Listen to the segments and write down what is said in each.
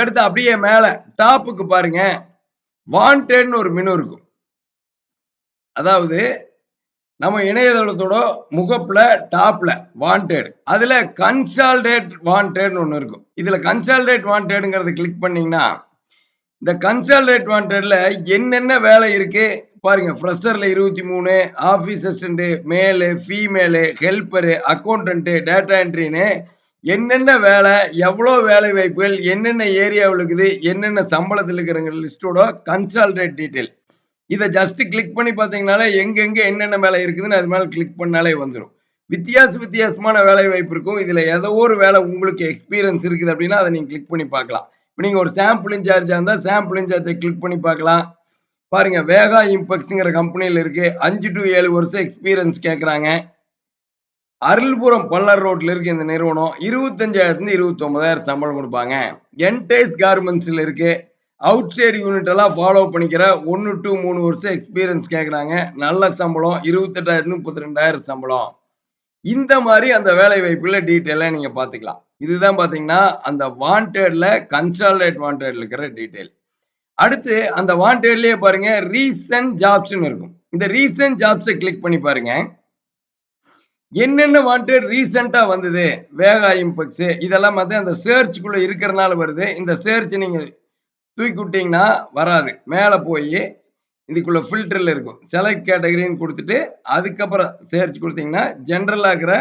அடுத்து அப்படியே மேல டாப்புக்கு பாருங்க. வாண்டட்னு ஒரு மெனு இருக்கும். அதாவது நம்ம இணையதளத்தோட முகப்புல டாப்ல வாண்டட் அதுல கன்சால்டேட் வாண்டட்னு ஒன்று இருக்கும். இதுல கன்சால்டேட் வாண்டட்ங்கிறத கிளிக் பண்ணீங்கன்னா இந்த கன்சால்டேட் வாண்டட்ல என்னென்ன வேலை இருக்கு? பாருங்க ஃப்ரெஷர்ல இருபத்தி மூணு office assistant male female helper account data என்ட்ரின்னு என்னென்ன வேலை எவ்வளோ வேலை வாய்ப்புகள் என்னென்ன ஏரியாவில் இருக்குது என்னென்ன சம்பளத்தில் இருக்கிறவங்க லிஸ்ட்டோட கன்சால்டேட் டீட்டெயில் இதை ஜஸ்ட் கிளிக் பண்ணி பார்த்தீங்கனாலே எங்கெங்கே என்னென்ன வேலை இருக்குதுன்னு அது மேலே கிளிக் பண்ணாலே வந்துடும் வித்தியாச வித்தியாசமான வேலை வாய்ப்பு இருக்கும். இதில் ஏதோ ஒரு வேலை உங்களுக்கு எக்ஸ்பீரியன்ஸ் இருக்குது அப்படின்னா அதை நீங்கள் கிளிக் பண்ணி பார்க்கலாம். இப்போ நீங்கள் ஒரு சாம்பிள் இன்சார்ஜாக இருந்தால் சாம்பிள் இன்சார்ஜை கிளிக் பண்ணி பார்க்கலாம். பாருங்கள் வேகா இம்பெக்ஸுங்கிற கம்பெனியில் இருக்குது அஞ்சு டு ஏழு வருஷம் எக்ஸ்பீரியன்ஸ் கேட்குறாங்க. அருள்புரம் பல்லர் ரோட்ல இருக்கு இந்த நிறுவனம். இருபத்தஞ்சாயிரத்துல இருபத்தி ஒன்பதாயிரம் சம்பளம் கொடுப்பாங்க. என்டைஸ் கார்மெண்ட்ஸ்ல இருக்கு. அவுட் சைடு யூனிட் எல்லாம் ஃபாலோ பண்ணிக்கிற ஒன்று டு மூணு வருஷம் எக்ஸ்பீரியன்ஸ் கேட்குறாங்க நல்ல சம்பளம். இருபத்தெட்டாயிரத்து முப்பத்தி ரெண்டாயிரம் சம்பளம். இந்த மாதிரி அந்த வேலை வாய்ப்புல டீட்டெயிலாக நீங்கள் பார்த்துக்கலாம். இதுதான் பார்த்தீங்கன்னா அந்த வாண்டட்ல கன்சால்டேட் வாண்டட்ல இருக்கிற டீட்டெயில் அடுத்து அந்த வாண்டட்லேயே பாருங்க ரீசன்ட் ஜாப்ஸ்ன்னு இருக்கும். இந்த ரீசன்ட் ஜாப்ஸை கிளிக் பண்ணி பாருங்கள் என்னென்ன வாண்டட் ரீசெண்டாக வந்தது? வேகா இம்பெக்ஸ் இதெல்லாம் பார்த்து அந்த சேர்ச்சுக்குள்ளே இருக்கிறனால வருது. இந்த சேர்ச் நீங்கள் தூக்கி விட்டீங்கன்னா வராது. மேலே போய் இதுக்குள்ளே ஃபில்டரில் இருக்கும். செலக்ட் கேட்டகரின்னு கொடுத்துட்டு அதுக்கப்புறம் சேர்ச் கொடுத்தீங்கன்னா ஜென்ரலாக இருக்கிற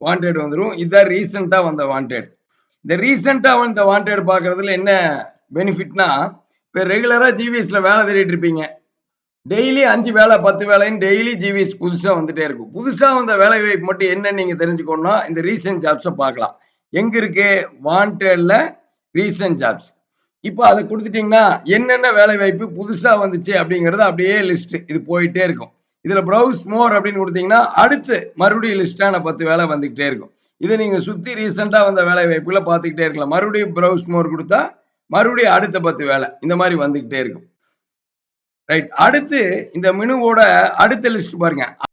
வாண்டட் வந்துடும் இதுதான் ரீசெண்டாக வந்த வாண்டட் இந்த ரீசெண்டாக வந்த வாண்டட் பார்க்குறதுல என்ன பெனிஃபிட்னா இப்போ ரெகுலராக ஜிவிஎஸில் வேலை தேடிட்டு இருப்பீங்க. டெய்லி அஞ்சு வேலை பத்து வேலைன்னு டெய்லி ஜிவிஎஸ் புதுசாக வந்துட்டே இருக்கும். புதுசாக வந்த வேலை வாய்ப்பு மட்டும் என்ன நீங்கள் தெரிஞ்சுக்கணும்னா இந்த ரீசன்ட் ஜாப்ஸை பார்க்கலாம். எங்கே இருக்கு? வாண்டில் ரீசன்ட் ஜாப்ஸ் இப்போ அதை கொடுத்துட்டிங்கன்னா என்னென்ன வேலை வாய்ப்பு புதுசாக வந்துச்சு அப்படிங்கிறது அப்படியே லிஸ்ட் இது போயிட்டே இருக்கும். இதில் ப்ரௌஸ் மோர் அப்படின்னு கொடுத்தீங்கன்னா அடுத்து மறுபடியும் லிஸ்ட்டான பத்து வேலை வந்துக்கிட்டே இருக்கும். இதை நீங்கள் சுற்றி ரீசெண்டாக வந்த வேலை வாய்ப்புகளை பார்த்துக்கிட்டே இருக்கலாம். மறுபடியும் ப்ரௌஸ் மோர் கொடுத்தா மறுபடியும் அடுத்த பத்து வேலை. இந்த மாதிரி வந்துக்கிட்டே இருக்கும். ரைட் அடுத்து இந்த மெனுவோட அடுத்த லிஸ்ட் பாருங்க.